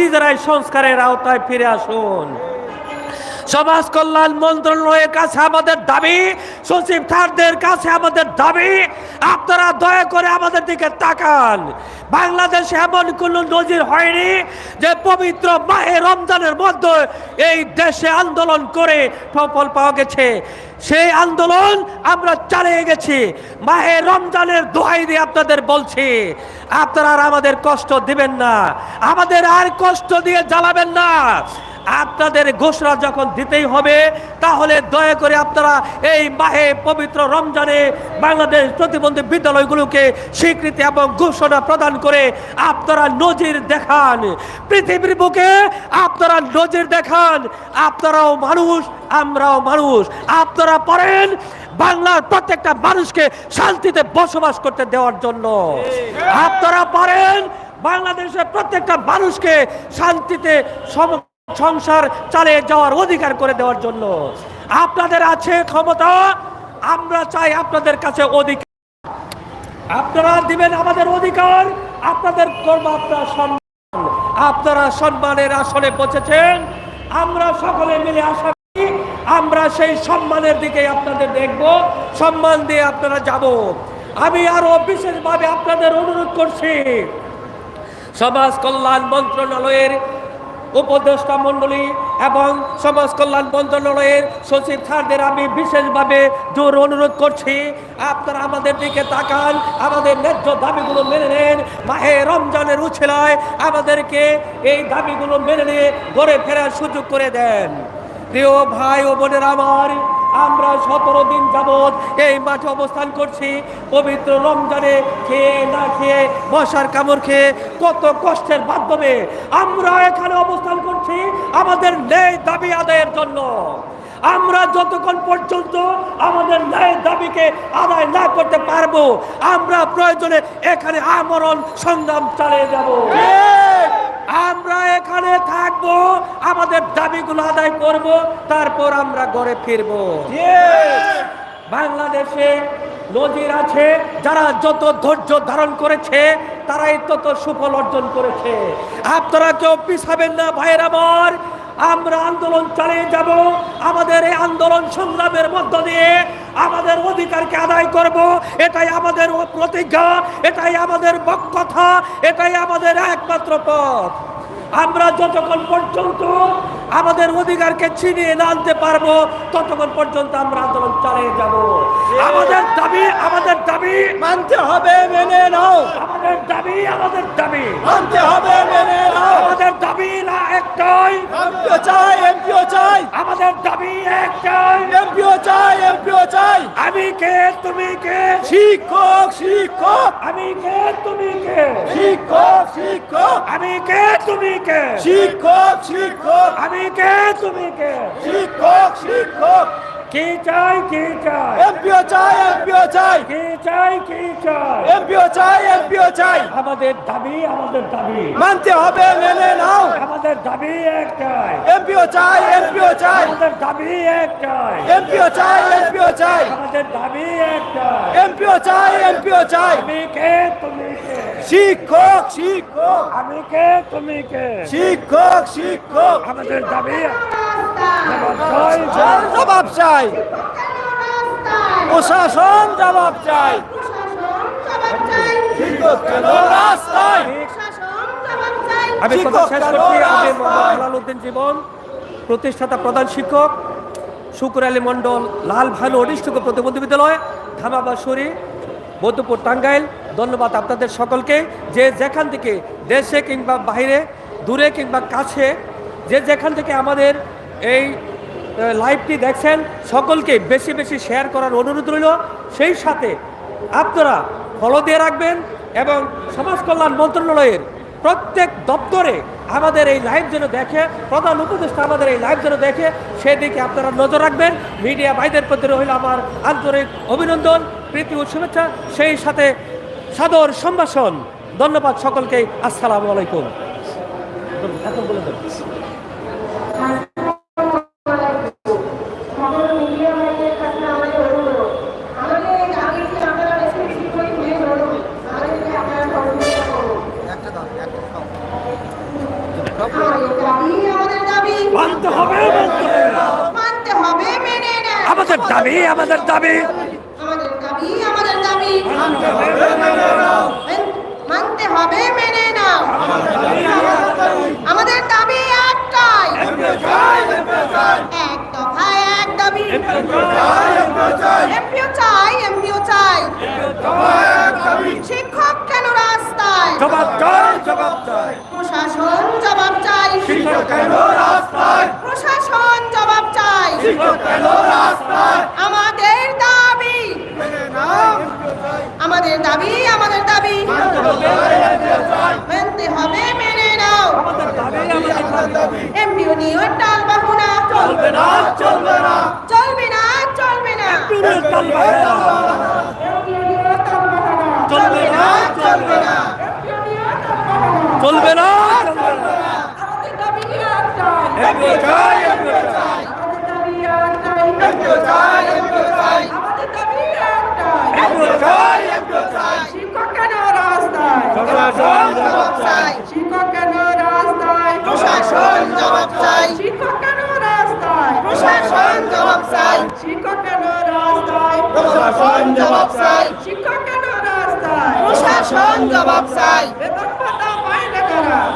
নিজেরাই সংস্কারের আওতায় ফিরে আসুন। সমাজ কল্যাণ মন্ত্রণালয়ের কাছে আমাদের দাবি, সচিব থারদের কাছে আমাদের দাবি, আপনারা দয়া করে আমাদের দিকে তাকান। বাংলাদেশে এমন কোনো নজির হয়নি যে পবিত্র মাহে রমজানের মধ্যে এই দেশে আন্দোলন করে সফল পাওয়া গেছে। সেই আন্দোলন আমরা চালিয়ে গেছি। মাহে রমজানের দোহাই দিয়ে আপনাদের বলছি, আপনারা আর আমাদের কষ্ট দিবেন না। আমাদের আর কষ্ট দিয়ে জ্বালাবেন না। আপনাদের ঘোষণা যখন দিতেই হবে, তাহলে দয়া করে আপনারা এই মাহে পবিত্র রমজানে বাংলাদেশ প্রতিবন্ধী বিদ্যালয়গুলোকে স্বীকৃতি এবং ঘোষণা প্রদান করে আপনারা নজির দেখান। পৃথিবীর বুকে আপনারা নজির দেখান, আপনারাও মানুষ, আমরাও মানুষ। আপনারা পারেন বাংলার প্রত্যেকটা মানুষকে শান্তিতে বসবাস করতে দেওয়ার জন্য। আপনারা পারেন বাংলাদেশের প্রত্যেকটা মানুষকে শান্তিতে সম সংসার চালিয়ে যাওয়ার অধিকার করে দেওয়ার জন্য। আপনাদের আছে ক্ষমতা, আমরা চাই আপনাদের কাছে অধিকার। আপনারা দিবেন আমাদের অধিকার, আপনাদের করব আপনার সম্মান। আপনারা সম্মানের আসনে পৌঁছেছেন। আমরা সকলে মিলে আশা করি আমরা সেই সম্মানের দিকে আপনাদের দেখব, সম্মান দিয়ে আপনারা যাব। আমি আরও বিশেষভাবে আপনাদের অনুরোধ করছি, সমাজ কল্যাণ মন্ত্রণালয়ের উপদেষ্টা মণ্ডলী এবং সমাজ কল্যাণ মন্ত্রণালয়ের সচিব স্যারদের আমি বিশেষভাবে জোর অনুরোধ করছি, আপনারা আমাদের দিকে তাকান, আমাদের ন্যায্য দাবিগুলো মেনে নেন, মাহে রমজানের উছেলায় আমাদেরকে এই দাবিগুলো মেনে নিয়ে গড়ে ফেরার সুযোগ করে দেন। প্রিয় ভাই ও বোনের আমার আমরা সতেরো দিন যাবৎ এই মাঠে অবস্থান করছি। পবিত্র রমজানে খেয়ে না খেয়ে মশার কামড় খেয়ে কত কষ্টের মাধ্যমে আমরা এখানে অবস্থান করছি আমাদের ন্যায় দাবি আদায়ের জন্য। আমরা যতক্ষণ পর্যন্ত আমাদের ন্যায় দাবিকে আদায় না করতে পারব, আমরা প্রয়োজনে এখানে আমরণ সংগ্রাম চালিয়ে যাব। আমরা এখানে থাকব আমাদের দাবিগুলো আদায় করব তারপর আমরা ঘরে ফিরব। বাংলাদেশে নজির আছে যারা যত ধৈর্য ধারণ করেছে তারাই তত সুফল অর্জন করেছে। আপনারা কেউ পিছাবেন না ভাইয়ের আমার। আমরা আন্দোলন চালিয়ে যাব আমাদের এই আন্দোলন সংগ্রামের মধ্য দিয়ে আমাদের অধিকারকে আদায় করব। এটাই আমাদের প্রতিজ্ঞা এটাই আমাদের বক্কথা এটাই আমাদের একমাত্র পথ। আমরা যতক্ষণ পর্যন্ত আমাদের অধিকারকে ছিনিয়ে না আনতে পারব ততক্ষণ পর্যন্ত আমরা আন্দোলন চালিয়ে যাব। আমাদের দাবি আমাদের দাবি মানতে হবে মেনে নাও। আমাদের দাবি আমাদের দাবি। মানতে হবে একটাই এমপিও চাই এমপিও চাই। আমাদের দাবি একটাই। এমপিও চাই এমপিও চাই। আমি কে তুমি কে? শিক্ষক শিক্ষক। আমি কে তুমি কে? শিক্ষক শিক্ষক। আমি কে তুমি কে? শিক্ষক শিক্ষক। আমি কে তুমি কে? শিক্ষক শিক্ষক। কি চাই কি চাই? এমপিও চাই এমপিও চাই। কি চাই কি চাই? এমপিও চাই এমপিও চাই। আমাদের দাবি আমাদের দাবি। মানতে হবে মেনে নাও। আমাদের দাবি একটাই। এমপিও চাই এমপিও চাই। আমাদের দাবি একটাই। এমপিও চাই এমপিও চাই। আমাদের দাবি একটাই। এমপিও চাই এমপিও চাই। আমি কে তুমি কে? শিক্ষক শিক্ষক। আমি কে তুমি কে? শিক্ষক শিক্ষক। আমাদের দাবি জবাব চাই, জবাব চাই। প্রশাসন জবাব চাই। রাস্তায়। আমি কথা শেষ করছি। আমি জীবন প্রতিষ্ঠাতা প্রধান শিক্ষক শুকুর আলী মণ্ডল লাল ভালু অনিষ্ঠক প্রতিবন্ধী বিদ্যালয় ধামাবাসুরি বৌদ্ধপুর টাঙ্গাইল। ধন্যবাদ আপনাদের সকলকে। যে যেখান থেকে দেশে কিংবা বাইরে দূরে কিংবা কাছে যে যেখান থেকে আমাদের এই লাইভটি দেখছেন, সকলকে বেশি বেশি শেয়ার করার অনুরোধ রইল। সেই সাথে আপনারা ফলো দিয়ে রাখবেন এবং সমাজ কল্যাণ মন্ত্রণালয়ের প্রত্যেক দপ্তরে আমাদের এই লাইভ যেন দেখে, প্রধান উপদেষ্টা আমাদের এই লাইভ যেন দেখে, সেদিকে আপনারা নজর রাখবেন। মিডিয়া ভাইদের প্রতি রইল আমার আন্তরিক অভিনন্দন, প্রীতি ও শুভেচ্ছা। সেই সাথে সাদর সম্ভাষণ। ধন্যবাদ সকলকে। আসসালামু আলাইকুম। এখন বলে দেন। দাবি আমাদের দাবি। আমাদের দাবি মানতে হবে মেনে নাও। আমাদের দাবি একটাই। এক দফায় এক দাবি। এমপিও চাই এমপিও চাই। শিক্ষক কেন রাস্তায়? জবাব চাই জবাব চাই। প্রশাসন জবাব চাই। কেন রাস্তায়? আমাদের দাবি। আমাদের দাবি আমাদের দাবি। মানতে হবে মেনে নাও। এমপিও নিয়ে টাল চলবে না চলবে না। চলবে না চলবে না। চলবে না চলবে না। চলবে না আমাদের দাবি একটাই এমপিও চাই। শিক্ষক কেন চাই শিক্ষক শিক্ষক শিক্ষক শিক্ষক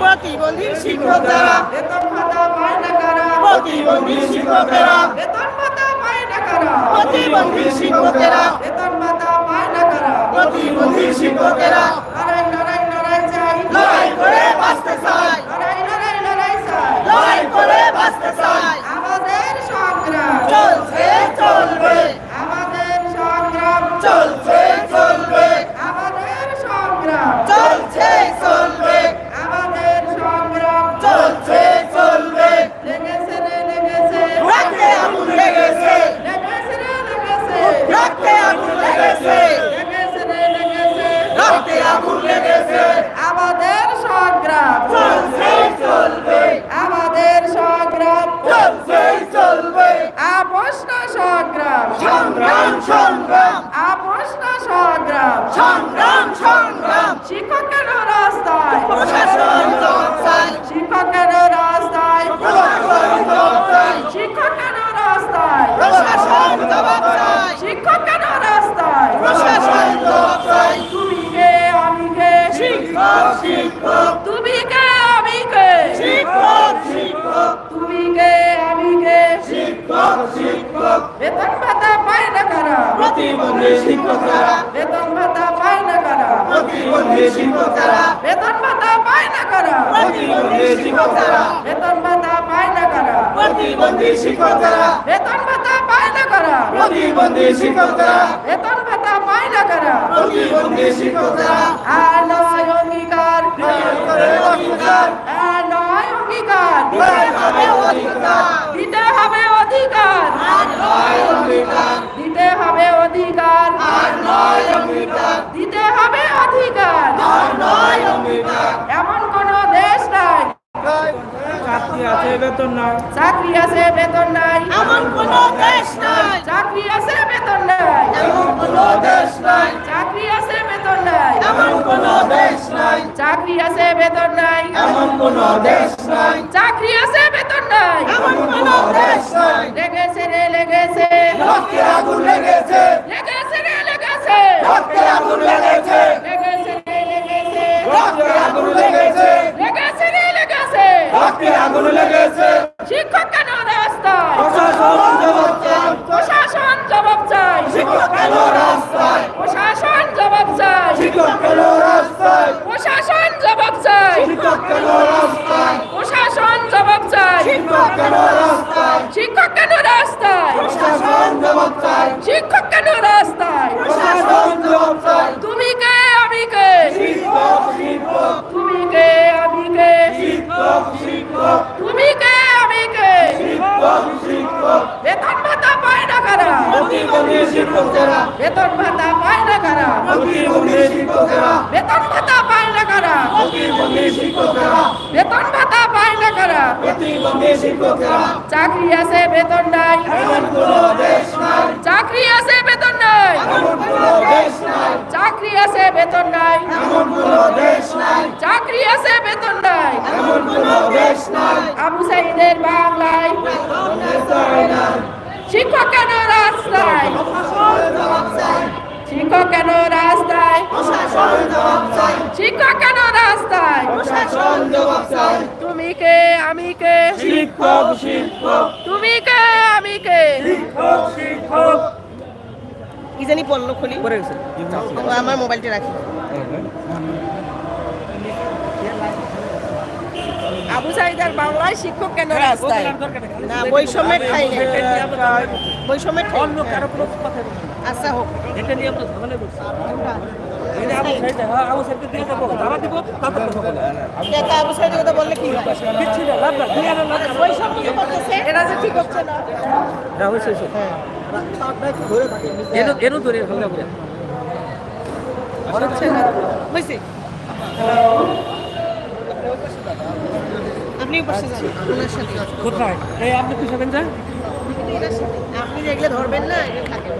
প্রতিবন্ধী প্রতিবন্ধী না কারা। প্রতিবন্ধী শিক্ষকেরা। বেতন ভাতা পায় না কারা প্রতিবন্ধী শিক্ষকেরা। নারায়ণ চাই। লড়াই করে বাঁচতে চাই। চাই। লড়াই করে বাঁচতে চাই। আমাদের সংগ্রাম। চলছে চলবে। আমাদের সংগ্রাম। চলছে প্রতিবন্ধী শিক্ষকেরা বেতন ভাতা পায় না কারা? প্রতিবন্ধী শিক্ষকেরা বেতন ভাতা পায় না কারা? প্রতিবন্ধী শিক্ষকেরা বেতন ভাতা পায় না কারা? প্রতিবন্ধী শিক্ষকেরা বেতন ভাতা পায় না কারা? প্রতিবন্ধী শিক্ষকেরা বেতন ভাতা পায় না কারা? প্রতিবন্ধী শিক্ষকেরা আর নয় অঙ্গীকার। করে আর নয় অঙ্গীকার। দিতে হবে অধিকার দিতে হবে অধিকার নয় অধিকার দিতে হবে অধিকার আর নয় অধিকার দিতে হবে অধিকার আর নয় অধিকার এমন কোন দেশ নাই চাকরি আছে বেতন নাই। চাকরি আছে বেতন নাই। এমন কোন দেশ নাই। চাকরি আছে বেতন নাই। এমন কোন দেশ নাই। চাকরি আছে বেতন নাই। এমন কোন দেশ নাই। চাকরি আছে বেতন নাই। এমন কোন দেশ নাই। চাকরি আছে বেতন নাই। এমন কোন দেশ নাই। লেগেছে রে লেগেছে। রক্তে আগুন লেগেছে। লেগেছে রে লেগেছে। রক্তে আগুন লেগেছে। লেগেছে রে লেগেছে। রক্তে আগুন লেগেছে। লেগেছে আগুন লেগেছে। শিক্ষক কেন রাস্তায়। প্রশাসন জবাব চাই প্রশাসন জবাব চাই শিক্ষক কেন রাস্তায়? প্রশাসন জবাব চাই শিক্ষক কেন রাস্তায়? প্রশাসন জবাব চাই শিক্ষক কেন রাস্তায়? প্রশাসন জবাব চাই শিক্ষক কেন রাস্তায়? শিক্ষক কেন রাস্তায়? প্রশাসন জবাব চাই শিক্ষক কেন রাস্তায়? প্রশাসন জবাব চাই তুমি কে আমি কে? শিক্ষক শিক্ষক। শিক্ষক শিক্ষক তুমি কে আমি কে? শিক্ষক শিক্ষক বেতন ভাতা পায় না কারা? প্রতিবন্ধী শিক্ষকেরা বেতন ভাতা পায় না কারা? প্রতিবন্ধী শিক্ষকেরা বেতন ভাতা পায় না কারা? প্রতিবন্ধী শিক্ষকেরা বেতন ভাতা পায় না কারা? প্রতিবন্ধী শিক্ষকেরা চাকরি আছে বেতন নাই। এমন কোন দেশ নাই। চাকরি আছে বেতন নাই। এমন কোন দেশ নাই। চাকরি আছে বেতন নাই। এমন আমাদের বাংলায়। শিক্ষক কেন রাস্তায়। শিক্ষক কেন রাস্তায়। শিক্ষক কেন রাস্তায়। তুমি কে আমি কে? শিক্ষক শিক্ষক। তুমি কে আমি কে? শিক্ষক শিক্ষক। কি জানি পড়ল খুলি। আমার মোবাইলটা রাখি। আবু সাইদার বাংলায় শিক্ষক কেন রাস্তায়? না বৈষম্যের ঠাই বৈষম্যের ঠাই অন্য কারও কোনো কথা। আচ্ছা হোক। এটা নিয়ে আমরা ঝামেলা করছি হ্যাঁ হচ্ছে না। হ্যাঁ পাশে যান। ওনার সাথে কোথায় এই আপনি কি খাবেন যা আপনি ধরবেন না এগুলো থাকে।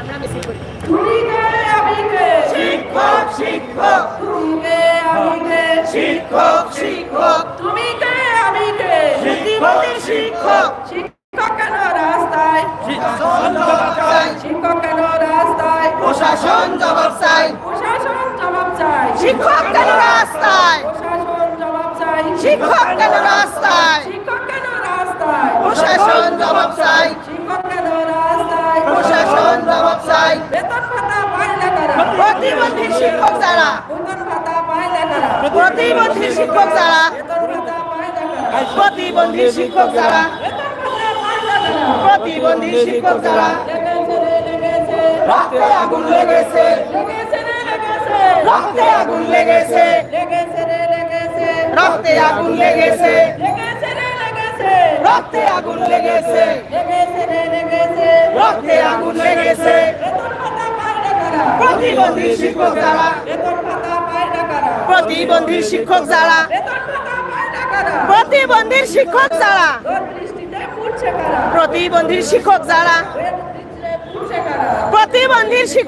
আমরা বেশি করি। তুমি কে আমি শিক্ষক শিক্ষক। তুমি কে আমি কে শিক্ষক শিক্ষক। তুমি কে আমি কে শিক্ষক শিক্ষক। কেন রাস্তায় প্রশাসন জবাব চাই। শিক্ষক কেন রাস্তায় প্রশাসন জবাব চাই। প্রশাসন জবাব চাই। শিক্ষক কেন রাস্তায়। শিক্ষক কেন রাস্তায়? শিক্ষক কেন রাস্তায়? প্রশাসন জবাব চাই। শিক্ষক কেন রাস্তায়? প্রশাসন জবাব চাই। বেতন ভাতা পায় না তারা প্রতিবন্ধী শিক্ষক যারা? বেতন ভাতা পায় না তারা প্রতিবন্ধী শিক্ষক যারা? প্রতিবন্ধী শিক্ষক যারা? প্রতিবন্ধী শিক্ষক যারা? রক্তে আগুন লেগেছে। রক্তে আগুন লেগেছে। লেগেছে রক্তে আগুন লেগেছে। লেগেছে রে লেগেছে। রক্তে আগুন লেগেছে। লেগেছে রে লেগেছে। রক্তে আগুন লেগেছে। প্রতিবন্ধী শিক্ষক যারা। প্রতিবন্ধী শিক্ষক যারা। বেতন ভাতা পায় না তারা প্রতিবন্ধী শিক্ষক যারা। রোদ বৃষ্টিতে পুড়ছে কারা? প্রতিবন্ধী শিক্ষক যারা। রোদ বৃষ্টিতে পুড়ছে কারা? প্রতিবন্ধী শিক্ষক